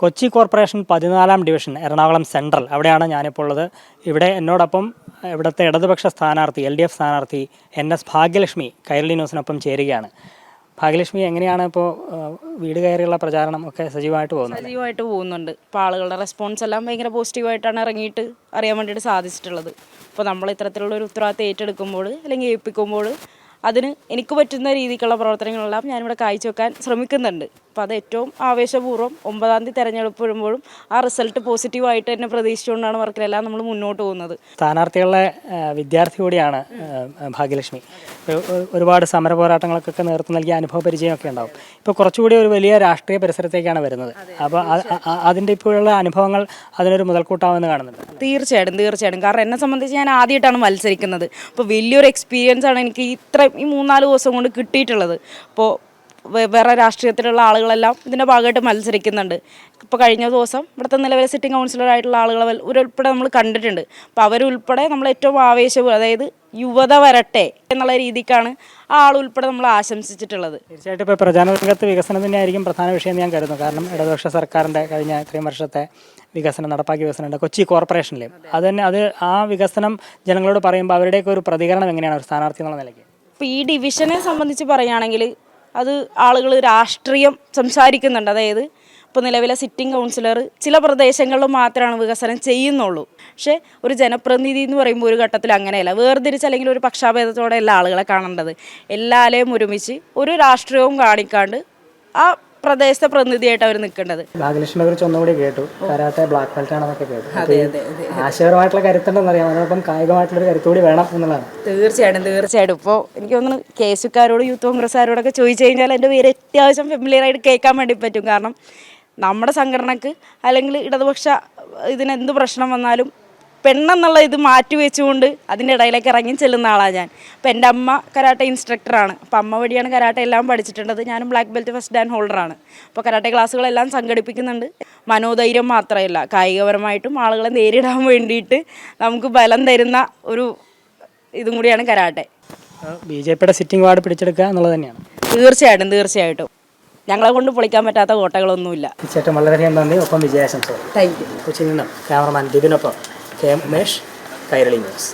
Kochi corporation പതിനാലാം division Ernakulam central. അവിടെയാണ് ഞാനിപ്പോൾ ഉള്ളത്. ഇവിടെ എന്നോടൊപ്പം ഇവിടുത്തെ ഇടതുപക്ഷ സ്ഥാനാർത്ഥി എൽ ഡി എഫ് സ്ഥാനാർത്ഥി എൻ എസ് ഭാഗ്യലക്ഷ്മി കൈരളി ന്യൂസിനൊപ്പം ചേരുകയാണ്. ഭാഗ്യലക്ഷ്മി എങ്ങനെയാണ് ഇപ്പോൾ വീട് കയറിയുള്ള പ്രചാരണം ഒക്കെ സജീവമായിട്ട് പോകുന്നത്? സജീവമായിട്ട് പോകുന്നുണ്ട്. ഇപ്പോൾ ആളുകളുടെ റെസ്പോൺസ് എല്ലാം ഭയങ്കര പോസിറ്റീവായിട്ടാണ് ഇറങ്ങിയിട്ട് അറിയാൻ വേണ്ടിയിട്ട് സാധിച്ചിട്ടുള്ളത്. അപ്പോൾ നമ്മൾ ഇത്തരത്തിലുള്ള ഒരു ഉത്തരവാദിത്തം ഏറ്റെടുക്കുമ്പോൾ അല്ലെങ്കിൽ ഏൽപ്പിക്കുമ്പോൾ അതിന് എനിക്ക് പറ്റുന്ന രീതിക്കുള്ള പ്രവർത്തനങ്ങളെല്ലാം ഞാനിവിടെ കാഴ്ചവെക്കാൻ ശ്രമിക്കുന്നുണ്ട്. അപ്പോൾ അത് ഏറ്റവും ആവേശപൂർവം ഒമ്പതാം തീയതി തെരഞ്ഞെടുപ്പ് വരുമ്പോഴും ആ റിസൾട്ട് പോസിറ്റീവായിട്ട് തന്നെ പ്രതീക്ഷിച്ചുകൊണ്ടാണ് വർക്കിലെല്ലാം നമ്മൾ മുന്നോട്ട് പോകുന്നത്. സ്ഥാനാർത്ഥികളുടെ വിദ്യാർത്ഥി കൂടിയാണ് ഭാഗ്യലക്ഷ്മി. ഒരു- ഒരു- ഒരുപാട് സമര പോരാട്ടങ്ങൾക്കൊക്കെ നേതൃത്വം നൽകിയ അനുഭവ പരിചയമൊക്കെ ഉണ്ടാവും. ഇപ്പോൾ കുറച്ചുകൂടി ഒരു വലിയ രാഷ്ട്രീയ പരിസരത്തേക്കാണ് വരുന്നത്. അപ്പോൾ അതിന്റെ ഇപ്പോഴുള്ള അനുഭവങ്ങൾ അതിനൊരു മുതൽക്കൂട്ടാവുമെന്ന് കാണുന്നുണ്ട്. തീർച്ചയായിട്ടും തീർച്ചയായിട്ടും. കാരണം എന്നെ സംബന്ധിച്ച് ഞാൻ ആദ്യമായിട്ടാണ് മത്സരിക്കുന്നത്. അപ്പോൾ വലിയൊരു എക്സ്പീരിയൻസ് ആണ് എനിക്ക് ഇത്ര ഈ മൂന്നാൽ ദിവസം കൊണ്ട് കിട്ടിയിട്ടുള്ളത്. അപ്പോൾ വേറെ രാഷ്ട്രീയത്തിലുള്ള ആളുകളെല്ലാം ഇതിന്റെ ഭാഗമായിട്ട് മത്സരിക്കുന്നുണ്ട്. ഇപ്പോൾ കഴിഞ്ഞ ദിവസം ഇവിടുത്തെ നിലവിലെ സിറ്റിംഗ് കൗൺസിലറായിട്ടുള്ള ആളുകളെ ഉൾപ്പെടെ നമ്മൾ കണ്ടിട്ടുണ്ട്. അപ്പോൾ അവരുൾപ്പെടെ നമ്മൾ ഏറ്റവും ആവേശവും അതായത് യുവത വരട്ടെ എന്നുള്ള രീതിക്കാണ് ആ ആൾ ഉൾപ്പെടെ നമ്മൾ ആശംസിച്ചിട്ടുള്ളത്. തീർച്ചയായിട്ടും ഇപ്പോൾ പ്രചാരണ രംഗത്ത് വികസനം തന്നെയായിരിക്കും പ്രധാന വിഷയം ഞാൻ കരുതുന്നു. കാരണം ഇടതുപക്ഷ സർക്കാരിന്റെ കഴിഞ്ഞ ഇത്രയും വർഷത്തെ വികസനം നടപ്പാക്കിയ വികസനമുണ്ട് കൊച്ചി കോർപ്പറേഷനിലും. അത് തന്നെ അത് ആ വികസനം ജനങ്ങളോട് പറയുമ്പോൾ അവരുടെയൊക്കെ ഒരു പ്രതികരണം എങ്ങനെയാണ്? ഒരു സ്ഥാനാർത്ഥി എന്നുള്ള നിലയ്ക്ക്. ഇപ്പോൾ ഈ ഡിവിഷനെ സംബന്ധിച്ച് പറയുകയാണെങ്കിൽ അത് ആളുകൾ രാഷ്ട്രീയം സംസാരിക്കുന്നുണ്ട്. അതായത് ഇപ്പോൾ നിലവിലെ സിറ്റിംഗ് കൗൺസിലർ ചില പ്രദേശങ്ങളിൽ മാത്രമാണ് വികസനം ചെയ്യുന്നുള്ളൂ. പക്ഷേ ഒരു ജനപ്രതിനിധി എന്ന് പറയുമ്പോൾ ഒരു ഘട്ടത്തിൽ അങ്ങനെയല്ല. വേർതിരിച്ച് അല്ലെങ്കിൽ ഒരു പക്ഷാഭേദത്തോടെ എല്ലാ ആളുകളെ കാണേണ്ടത് എല്ലാവരെയും ഒരുമിച്ച് ഒരു രാഷ്ട്രീയവും കാണിക്കാണ്ട് ആ പ്രദേശത്തെ പ്രതിനിധിയായിട്ട് അവർ നിൽക്കേണ്ടത്. ഭാഗ്യലക്ഷ്മിയെ കുറിച്ച് ഒന്നുകൂടി കേട്ടു. കരാട്ടെ ബ്ലാക്ക് ബെൽറ്റ് ആണെന്നൊക്കെ കേട്ടു. അതെ അതെ ആശയപരമായിട്ടുള്ള കരുത്തുണ്ടെന്ന് അറിയാം അതിനോടൊപ്പം കായികമായിട്ടുള്ളൊരു കരുത്തുകൂടി വേണം എന്നുള്ളതാണ്. തീർച്ചയായിട്ടും തീർച്ചയായിട്ടും. ഇപ്പോൾ എനിക്ക് തോന്നുന്നു കെ യൂത്ത് കോൺഗ്രസ്സുകാരോടൊക്കെ ചോദിച്ചു കഴിഞ്ഞാൽ എന്റെ പേര് അത്യാവശ്യം ഫെമിലിയർ ആയിട്ട് കേൾക്കാൻ വേണ്ടി പറ്റും. കാരണം നമ്മുടെ സംഘടനക്ക് അല്ലെങ്കിൽ ഇടതുപക്ഷ ഇതിനെന്ത് പ്രശ്നം വന്നാലും പെണ്ണെന്നുള്ള ഇത് മാറ്റി വെച്ചുകൊണ്ട് അതിന്റെ ഇടയിലേക്ക് ഇറങ്ങി ചെല്ലുന്ന ആളാണ് ഞാൻ. അപ്പോൾ എന്റെ അമ്മ കരാട്ടെ ഇൻസ്ട്രക്ടറാണ്. അപ്പോൾ അമ്മ വഴിയാണ് കരാട്ടെ എല്ലാം പഠിച്ചിട്ടുള്ളത്. ഞാനും ബ്ലാക്ക് ബെൽറ്റ് ഫസ്റ്റ് ഡാൻ ഹോൾഡറാണ്. അപ്പോൾ കരാട്ടെ ക്ലാസ്സുകളെല്ലാം സംഘടിപ്പിക്കുന്നുണ്ട്. മനോധൈര്യം മാത്രമല്ല കായികപരമായിട്ടും ആളുകളെ നേരിടാൻ വേണ്ടിയിട്ട് നമുക്ക് ബലം തരുന്ന ഒരു ഇതും കൂടിയാണ് കരാട്ടെ. ബി ജെ പിയുടെ സിറ്റിംഗ് വാർഡ് പിടിച്ചെടുക്കുക എന്നുള്ളത് തന്നെയാണ്. തീർച്ചയായിട്ടും തീർച്ചയായിട്ടും. ഞങ്ങളെ കൊണ്ട് പൊളിക്കാൻ പറ്റാത്ത കോട്ടകളൊന്നുമില്ല. തീർച്ചയായിട്ടും വളരെയധികം നന്ദി. ഒപ്പം വിജയാശംസകൾ. Thank you. കൊച്ചിയിൽ നിന്നും cameraman ദിബിനൊപ്പം K M Umesh Kairali news